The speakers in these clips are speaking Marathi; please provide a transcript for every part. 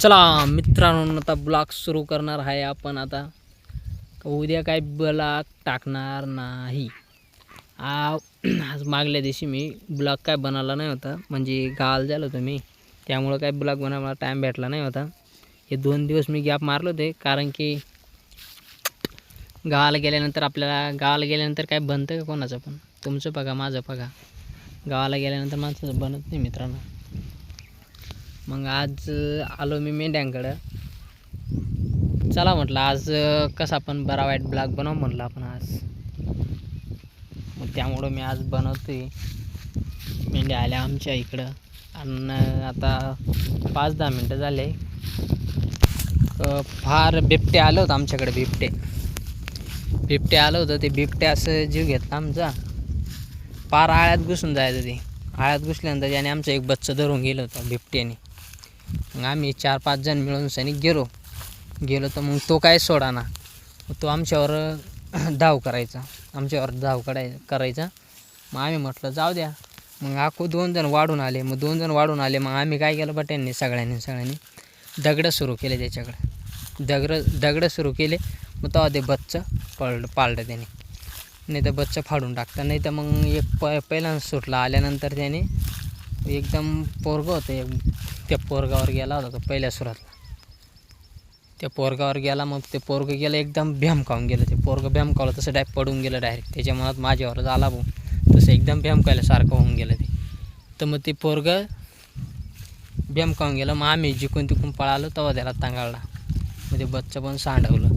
चला मित्रांनो आता ब्लॉग सुरू करणार आहे आपण आता. उद्या काय ब्लॉग टाकणार नाही. आज मागल्या दिवशी मी ब्लॉग काय बनवला नाही होता. म्हणजे गावाला झालो होतो मी. त्यामुळं काय ब्लॉग बनवायला टाईम भेटला नाही होता. हे दोन दिवस मी गॅप मारलो होते. कारण की गावाला गेल्यानंतर आपल्याला गावाला गेल्यानंतर काय बनतं का कोणाचं पण? तुमचं बघा माझं बघा. गावाला गेल्यानंतर माणसाचं बनत नाही मित्रांनो. मग आज आलो मी मेंढ्यांकडं. चला म्हटलं आज कसा पण बरा वाईट ब्लॉग बनव म्हटलं आपण आज. मग त्यामुळं मी आज बनवते मेंढ्या आल्या आमच्या इकडं. आणि आता पाच दहा मिनटं झाले. फार बिबटे आलं होतं आमच्याकडे बिबटे. बिबटे आलं होतं ते बिबटे असं जीव घेतला आमचा. पार आळ्यात घुसून जायचं ते. आळ्यात घुसल्यानंतर त्याने आमचं एक बच्चं धरून गेलं होतं बिबट्याने. मग आम्ही चार पाच जण मिळून सैनिक गेलो. गेलो तर मग तो काय सोडा ना तो आमच्यावर धाव करायचा. आमच्यावर धाव कराय करायचा. मग आम्ही म्हटलं जाऊ द्या. मग आखू दोन जण वाढून आले. मग दोन जण वाढून आले. मग आम्ही काय केलं बट्यांनी सगळ्यांनी सगळ्यांनी दगडं सुरू केले त्याच्याकडे. दगडं दगडं सुरू केले. मग तेव्हा ते बच्चं पळलं पाळलं त्याने. नाही तर बच्चं फाडून टाकतं. नाही तर मग एक प पहिल्यांदा सुटला. आल्यानंतर त्याने एकदम पोरगं होतं. एक त्या पोरगावर गेला होता तो पहिल्या सुरातला. त्या पोरगावर गेला मग ते पोरगं गेलं एकदम भ्यामकावून गेलं. ते पोरगं भ्यामकावलं तसं डायरेक्ट पडून गेलं डायरेक्ट त्याच्या मनात माझ्यावरच आला भाऊ. तसं एकदम भ्यामकायल्यासारखं होऊन गेलं ते. तर मग ते पोरगं भ्यामकावून गेलं. मग आम्ही जिकून तिकून पळालो तेव्हा त्याला तांगाळला. मग ते बच्चं पण सांडवलं.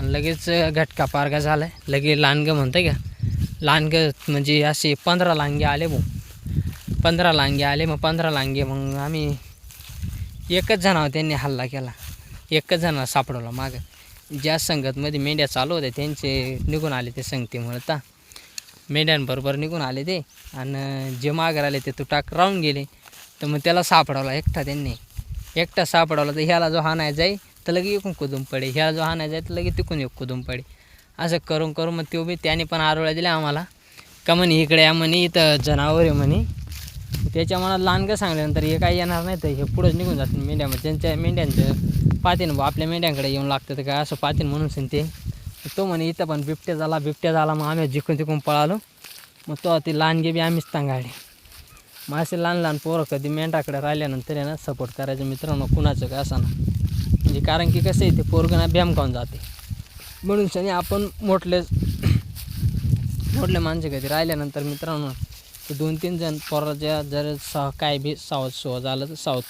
आणि लगेच घटका पारगा झाला आहे लगे लांडगं म्हणतं का? लांडगं म्हणजे असे पंधरा लांगे आले भाऊ. पंधरा लांगे आले मग पंधरा लांगे मग आम्ही एकच जणावर त्यांनी हल्ला केला. एकच जणाला सापडवला मागं. ज्या संगतमध्ये मेंढ्या चालू होत्या त्यांचे निघून आले ते संगतीमुळे ता. मेंढ्यांबरोबर निघून आले ते आणि जे मागं आले ते तुटाक राहून गेले. तर मग त्याला सापडवला एकटा त्यांनी. एकटा सापडवला तर ह्याला जो हाणाय जाई तर लगे एकूण कुदून पडे. ह्याला जो हाणाय जाई तर लगे तिकून एक कुदून पडे. असं करून करून मग तो बी त्याने पण आरोळ्या दिल्या आम्हाला. का म्हणे इकडे या म्हणे इथं जनावर आहे म्हणे. त्याच्या मनात लहानगं सांगल्यानंतर हे काही येणार नाही तर हे पुढंच निघून जातात मेंढ्यामध्ये त्यांच्या मेंढ्यांचं पातीन बुवा आपल्या मेंढ्यांकडे येऊन लागतं तर काय असं पातीन म्हणून सांग ते तो म्हणे इथं पण बिबट्या झाला बिबट्या झाला. मग आम्ही जिकून तिकून पळालो. मग तो ते लहानगे बी आम्हीच तांगाळले मग असे लहान लहान पोरं कधी मेंढ्याकडे राहिल्यानंतर आहे ना सपोर्ट करायचं मित्रांनो कुणाचं काय असं ना म्हणजे कारण की कसं आहे ते पोरगं ना भ्याम जाते. म्हणून शनी आपण मोठले मोठले माणसं कधी राहिल्यानंतर मित्रांनो दोन तीन जण पोराच्या जर सह काय बी सावध सुवध झालं तर सावध.